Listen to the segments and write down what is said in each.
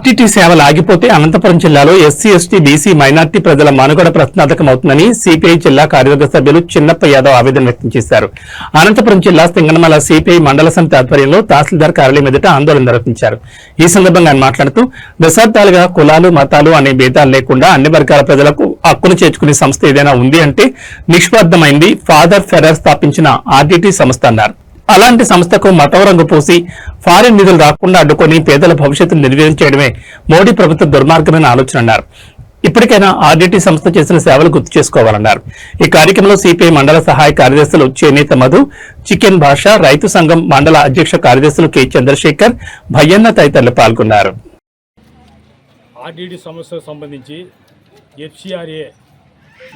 RTT సేవలు ఆగిపోతే అనంతపురం జిల్లాలో ఎస్సీ ఎస్టీ బీసీ మైనార్టీ ప్రజల మనుగడ ప్రశ్నార్థకమవుతుందని సిపిఐ జిల్లా కార్యవర్గ సభ్యులు చిన్నప్ప యాదవ్ ఆవేదన వ్యక్తం చేశారు. అనంతపురం జిల్లా సింగనమల సిపిఐ మండల సమితి ఆధ్వర్యంలో తహసీల్దార్ కార్యాలయం ఎదుట ఆందోళన నిర్వహించారు. ఈ సందర్భంగా ఆయన మాట్లాడుతూ దశాబ్దాలుగా కులాలు మతాలు అనే భేదాలు లేకుండా అన్ని వర్గాల ప్రజలకు హక్కును చేర్చుకునే సంస్థ ఏదైనా ఉంది అంటే నిష్పార్థమైంది ఫాదర్ ఫెరర్ స్థాపించిన ఆర్టీటీ సంస్థ అన్నారు. అలాంటి సంస్థకు మతం రంగు పూసి ఫారిన్ నిధులు రాకుండా అడ్డుకొని పేదల భవిష్యత్తును నిర్వీర్యం చేయడమే మోడీ ప్రభుత్వ దుర్మార్గమైన ఆలోచన అన్నారు. ఇప్పటికైనా ఆర్డీటీ సంస్థ చేసిన సేవలు గుర్తు చేసుకోవాలన్నారు. ఈ కార్యక్రమంలో సిపిఐ మండల సహాయ కార్యదర్శులు చేనేత మధు చికెన్ భాష రైతు సంఘం మండల అధ్యక్ష కార్యదర్శులు కె చంద్రశేఖర్ భయ్యన్న తదితరులు పాల్గొన్నారు. ఆర్డీడీ సంస్థకు సంబంధించి ఎఫ్సిఆర్ఏ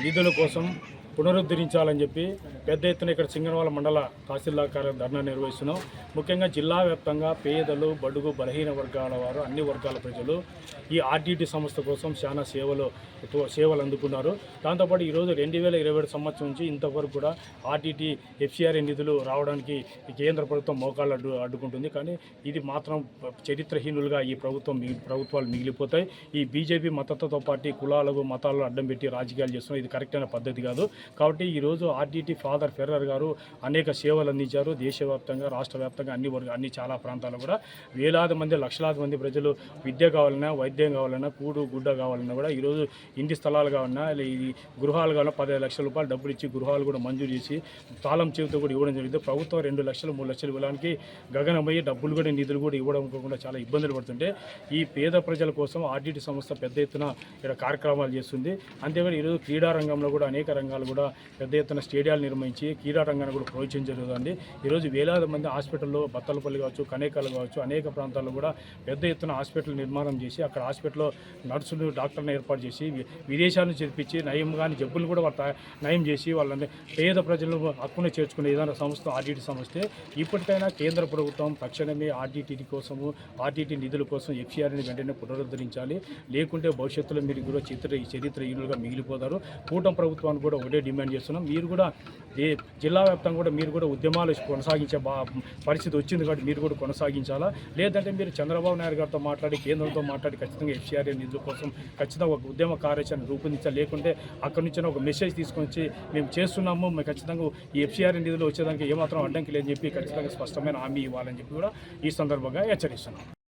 నిధుల కోసం పునరుద్ధరించాలని చెప్పి పెద్ద ఎత్తున ఇక్కడ సింగనవాల మండల తహసీల్దార్ కార్యాలయం ధర్నా నిర్వహిస్తున్నాం. ముఖ్యంగా జిల్లా వ్యాప్తంగా పేదలు బడుగు బలహీన వర్గాల వారు అన్ని వర్గాల ప్రజలు ఈ ఆర్టీటీ సంస్థ కోసం చాలా సేవలు సేవలు అందుకున్నారు. దాంతోపాటు ఈరోజు రెండు వేల ఇరవై ఏడు సంవత్సరం నుంచి ఇంతవరకు కూడా ఆర్టీటీ ఎఫ్సిఆర్ఏ నిధులు రావడానికి కేంద్ర ప్రభుత్వం మోకాళ్ళు అడ్డు అడ్డుకుంటుంది. కానీ ఇది మాత్రం చరిత్రహీనులుగా ఈ ప్రభుత్వం ప్రభుత్వాలు మిగిలిపోతాయి. ఈ బీజేపీ మతతో పాటు కులాలకు మతాలను అడ్డం పెట్టి రాజకీయాలు చేస్తున్నాం. ఇది కరెక్ట్ అయిన పద్ధతి కాదు. కాబట్టి ఈరోజు ఆర్టీటీ ఫాదర్ ఫెర్రర్ గారు అనేక సేవలు అందించారు. దేశవ్యాప్తంగా రాష్ట్ర వ్యాప్తంగా అన్ని వర్గ అన్ని చాలా ప్రాంతాల్లో కూడా వేలాది మంది లక్షలాది మంది ప్రజలు విద్య కావాలన్నా వైద్యం కావాలన్నా కూడు గుడ్డ కావాలన్నా కూడా ఈరోజు ఇంటి స్థలాలు కావాలన్నా ఇది ఈ గృహాలు కావాలన్నా పదిహేను లక్షల రూపాయలు డబ్బులు ఇచ్చి గృహాలు కూడా మంజూరు చేసి తాళం చెవితో కూడా ఇవ్వడం జరిగింది. ప్రభుత్వం రెండు లక్షలు మూడు లక్షలు ఇవ్వడానికి గగనమయ్యి డబ్బులు కూడా నిధులు కూడా ఇవ్వడం కూడా చాలా ఇబ్బందులు పడుతుంటే ఈ పేద ప్రజల కోసం ఆర్డీటీ సంస్థ పెద్ద ఎత్తున ఇక్కడ కార్యక్రమాలు చేస్తుంది. అంతేకాదు ఈరోజు క్రీడా రంగంలో కూడా అనేక రంగాలు కూడా పెద్ద ఎత్తున స్టేడియాలు నిర్మించి క్రీడా రంగాన్ని కూడా ప్రోత్సహించడం జరుగుతుంది. ఈరోజు వేలాది మంది హాస్పిటల్లో బత్తలపల్లి కావచ్చు కనేకాలు కావచ్చు అనేక ప్రాంతాల్లో కూడా పెద్ద ఎత్తున హాస్పిటల్ నిర్మాణం చేసి అక్కడ హాస్పిటల్లో నర్సులు డాక్టర్ని ఏర్పాటు చేసి విదేశాలను విదేశాల నుంచి తెప్పించి నయం కానీ జబ్బులు కూడా వాళ్ళ నయం చేసి వాళ్ళని పేద ప్రజలను హక్కును చేర్చుకునే ఏదైనా సంస్థ ఆర్డీటీ సంస్థే ఇప్పటికైనా కేంద్ర ప్రభుత్వం తక్షణమే ఆర్డీటీ కోసము ఆర్డీటీ నిధుల కోసం ఎఫ్సీఆర్ని వెంటనే పునరుద్ధరించాలి. లేకుంటే భవిష్యత్తులో మీరు కూడా చిత్ర చరిత్రహీనులుగా మిగిలిపోతారు. కూటమి ప్రభుత్వాన్ని కూడా ఒకటే డిమాండ్ చేస్తున్నాం. మీరు కూడా ఏ జిల్లా వ్యాప్తంగా కూడా మీరు కూడా ఉద్యమాలు కొనసాగించే బా పరిస్థితి వచ్చింది కాబట్టి మీరు కూడా కొనసాగించాలా? లేదంటే మీరు చంద్రబాబు నాయుడు గారితో మాట్లాడి కేంద్రంతో మాట్లాడి ఖచ్చితంగా ఎఫ్సీఆర్ఏ నిధుల కోసం ఖచ్చితంగా ఒక ఉద్యమ కార్యాచరణ రూపొందించాలి. లేకుంటే అక్కడి నుంచి ఒక మెసేజ్ తీసుకొని వచ్చి మేము చేస్తున్నాము మేము ఖచ్చితంగా ఈ ఎఫ్సీఆర్ఏ నిధులు వచ్చేదానికి ఏమాత్రం అడ్డంకి లేదని చెప్పి ఖచ్చితంగా స్పష్టమైన హామీ ఇవ్వాలని చెప్పి కూడా ఈ సందర్భంగా హెచ్చరిస్తున్నాం.